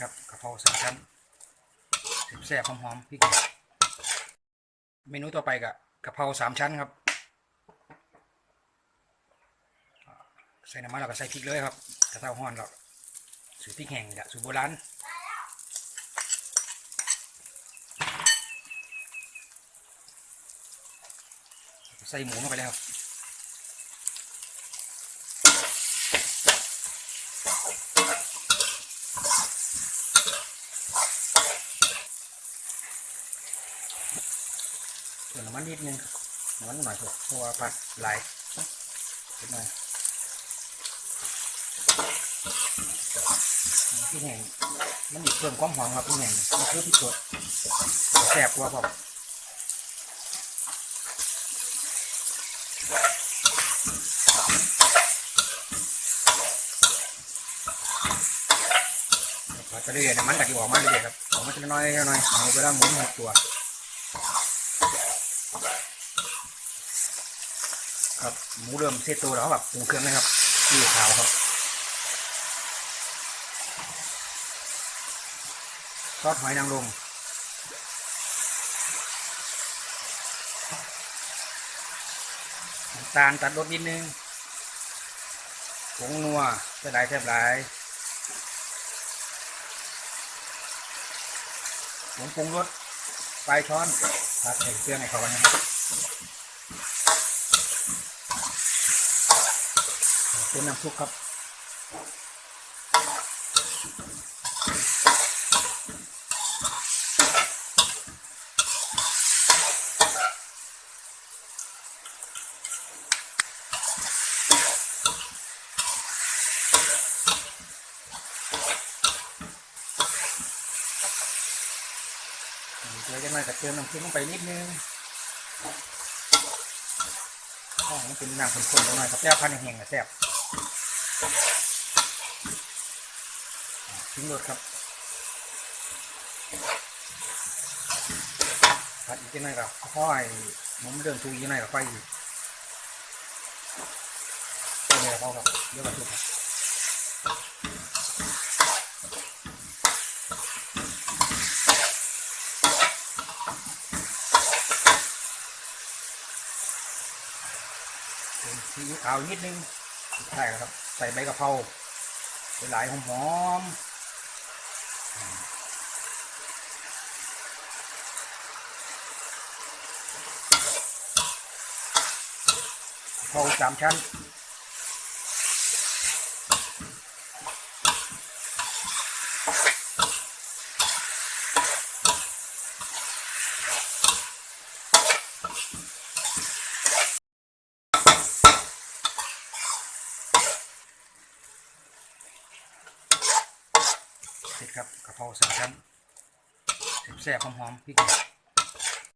ครับกะเพราสามชั้นแซ่บหอมๆพริกเมนูต่อไปกับกะเพราสามชั้นครับ ใส่น้ำมันแล้วก็ใส่พริกเลยครับกระเทียมห้อนแล้วสูตรพริกแห้งเนี่ยสูตรโบราณใส่หมูลงไปเลยครับ เติมน้ำมันนิดนึงน้ำมันหน่อยเถอะเพราะว่าผัดหลายนิดหน่อยพี่แห้งมันอีกเพิ่มความหอมครับพี่แห้งมันคือพริกสดแซ่บกว่าผมผัดไปเรื่อยๆน้ำมันกะทิออกมาเรื่อยๆครับออกมาทีละน้อยทีละน้อยเอาเวลาหมุนหกตัว ครับหมูเริ่มเซตตัวแล้วแบบปรุงเครื่องนะครับชีวขาวครับซอสหอยนางรมตาลตัดรสนิดนึงผงนัวแซ่บหลายแซ่บหลายผงปรุงรสปลายช้อนผัดใส่เครื่องให้เข้ากันนะครับ เป็นน้ำซุปครับเดี๋ยวจะมากับเติมน้ำซุปลงไปนิดนึงอ๋อมันเป็นน้ำข้นๆลงหน่อยครับแซ่บพันแห้งๆนะแซ่บ ทิ้งรถครับผัดอีกนิดหนกับค่อยมุนเดินตูอีกนิดหนกับไฟอีกเดี๋ยวพอครับเดี๋ยวกับทุกครับเป็นซีอิ๊วขาวนิดนึงใช่ครับ ใส่ใบกะเพราหลายหอมหอมเพราสามชั้น เสร็จครับกะเพราสามชั้นแซ่บๆหอมๆพริก